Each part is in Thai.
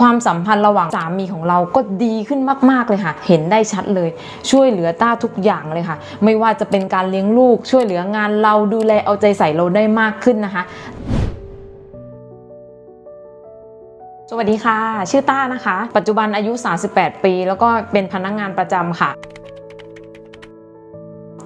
ความสัมพันธ์ระหว่างสามีของเราก็ดีขึ้นมาก ๆ เลยค่ะ เห็นได้ชัดเลย ช่วยเหลือต้าทุกอย่างเลยค่ะ ไม่ว่าจะเป็นการเลี้ยงลูก ช่วยเหลืองานเราดูแลเอาใจใส่เราได้มากขึ้นนะคะ สวัสดีค่ะ ชื่อต้านะคะ ปัจจุบันอายุ 38 ปี แล้วก็เป็นพนักงานประจำค่ะ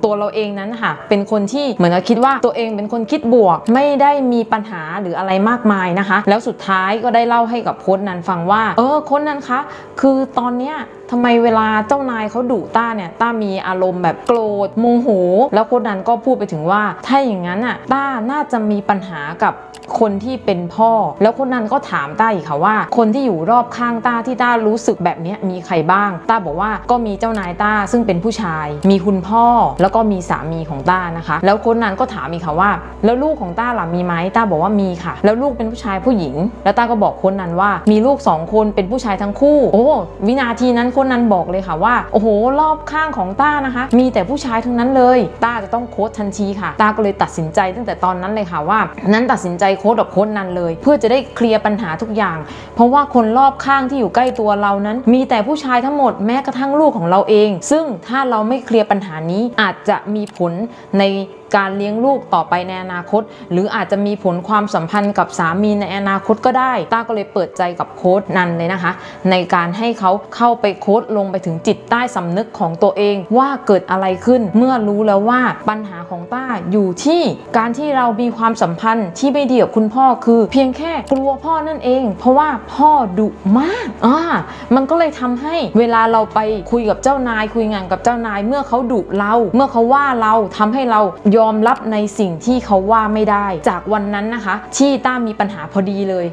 ตัวเราเองนั้นค่ะ เป็นคนที่เหมือนกับคิดว่าตัวเองเป็นคนคิดบวก ไม่ได้มีปัญหาหรืออะไรมากมายนะคะ แล้วสุดท้ายก็ได้เล่าให้กับโค้ชนันฟังว่า เออโค้ชนันคะ คือตอนเนี้ยทำไมเวลาเจ้านายเขาดุต้าเนี่ยต้ามีอารมณ์แบบโกรธโมโห แล้วโค้ชนันก็พูดไปถึงว่า ถ้าอย่างนั้นอะต้าน่าจะมีปัญหากับคนที่เป็นพ่อ แล้วค้ชนันก็ถามต้าอีกค่ะว่า คนที่อยู่รอบข้างต้าที่ต้ารู้สึกแบบนี้มีใครบ้าง ต้าบอกว่าก็มีเจ้านายต้าซึ่งเป็นผู้ชาย มีคุณพ่อแล้วก็มีสามีของต้านะคะ แล้วค้ชนันก็ถามอีกค่ะว่า แล้วลูกของต้าล่ะมีไหมต้าบอกว่ามีค่ะ แล้วลูกเป็นผู้ชายผู้หญิง แล้วต้าก็บอกค้ชนันว่า มีลูกสองคนเป็นผู้ชายทั้งคู่ โอ้วินาทีนั้นค้ชนันบอกเลยค่ะว่าโอ้โหรอบข้างของต้านะคะ มีแต่ผู้ชายทั้งนั้นเลย ต้าจะต้องโค้ชทันทีค่ะ ต้าก็เลยตัดสินใจตั้งแต่ตอนนั้นเลยค่ะว่า นั้นตัดสินใจโค้ชกับค้ชนันเลย เพื่อจะได้เคลียร์ปัญหาทุกอย่าง เพราะว่าคนรอบข้างที่อยู่ใกล้ตัวเรานั้น มีแต่ผู้ชายทั้งหมดแม้กระทั่งลูกของเราเอง ซึ่งถ้าเราไม่เคลียร์ปัญหานี้อาจจะมีผลใน การเลี้ยงลูกต่อไปในอนาคต หรืออาจจะมีผลความสัมพันธ์กับสามีในอนาคตก็ได้ต้าก็เลยเปิดใจกับโค้ดนันเลยนะคะ ในการให้เขาเข้าไปโค้ดลงไปถึงจิตใต้สำนึกของตัวเองว่าเกิดอะไรขึ้น เมื่อรู้แล้วว่าปัญหาของต้าอยู่ที่การที่เรามีความสัมพันธ์ที่ไม่ดีกับคุณพ่อคือ เพียงแค่กลัวพ่อนั่นเอง เพราะว่าพ่อดุมากอ่ามันก็เลยทำให้เวลาเราไปคุยกับเจ้านาย คุยงานกับเจ้านาย เมื่อเขาดุเรา เมื่อเขาว่าเราทำให้เรายอมรับในสิ่งที่เขาว่าไม่ได้ จากวันนั้นนะคะ ที่ต้ามีปัญหาพอดีเลย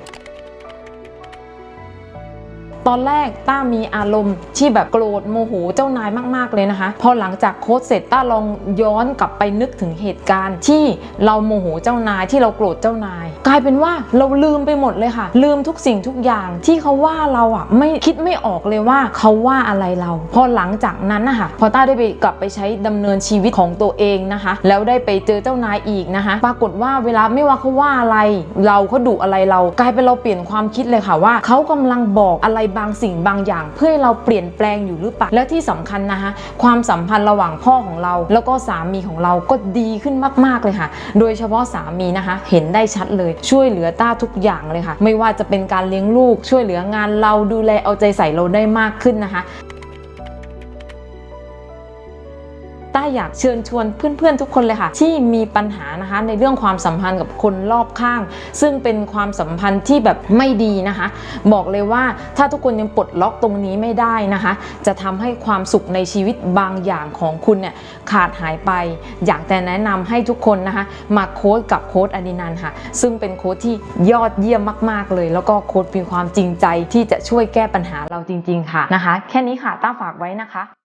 ตอนแรกต้ามีอารมณ์ที่แบบโกรธโมโหเจ้านายมากๆเลยนะคะ พอหลังจากโค้ดเสร็จต้าลองย้อนกลับไปนึกถึงเหตุการณ์ ที่เราโมโหเจ้านายที่เราโกรธเจ้านาย กลายเป็นว่าเราลืมไปหมดเลยค่ะ ลืมทุกสิ่งทุกอย่างที่เขาว่าเราอะไม่คิดไม่ออกเลยว่าเขาว่าอะไรเรา พอหลังจากนั้นนะคะพอต้าได้ไปกลับไปใช้ดำเนินชีวิตของตัวเองนะคะ แล้วได้ไปเจอเจ้านายอีกนะคะ ปรากฏว่าเวลาไม่ว่าเขาว่าอะไร เราเขาดุอะไรเรา กลายเป็นเราเปลี่ยนความคิดเลยค่ะว่าเขากำลังบอกอะไรบางสิ่งบางอย่าง เพื่อให้เราเปลี่ยนแปลงอยู่หรือเปล่าและที่สำคัญนะคะความสัมพันธ์ระหว่างพ่อของเรา แล้วก็สามีของเราก็ดีขึ้นมาก ๆเลยค่ะ โดยเฉพาะสามีนะคะ เห็นได้ชัดเลยช่วยเหลือต้าทุกอย่างเลยค่ะ ไม่ว่าจะเป็นการเลี้ยงลูกช่วยเหลืองานเราดูแลเอาใจใส่เราได้มากขึ้นนะคะ ต้าอยากเชิญชวนเพื่อนๆทุกคนเลยค่ะ ที่มีปัญหานะคะในเรื่องความสัมพันธ์กับคนรอบข้าง ซึ่งเป็นความสัมพันธ์ที่แบบไม่ดีนะคะ บอกเลยว่าถ้าทุกคนยังปลดล็อกตรงนี้ไม่ได้นะคะ จะทำให้ความสุขในชีวิตบางอย่างของคุณเนี่ยขาดหายไป อยากแต่แนะนำให้ทุกคนนะคะ มาโค้ดกับโค้ดอดินันค่ะ ซึ่งเป็นโค้ดที่ยอดเยี่ยมมาก ๆเลย แล้วก็โค้ดมีความจริงใจที่จะช่วยแก้ปัญหาเราจริง ๆ ค่ะนะคะ แค่นี้ค่ะต้าฝากไว้นะคะ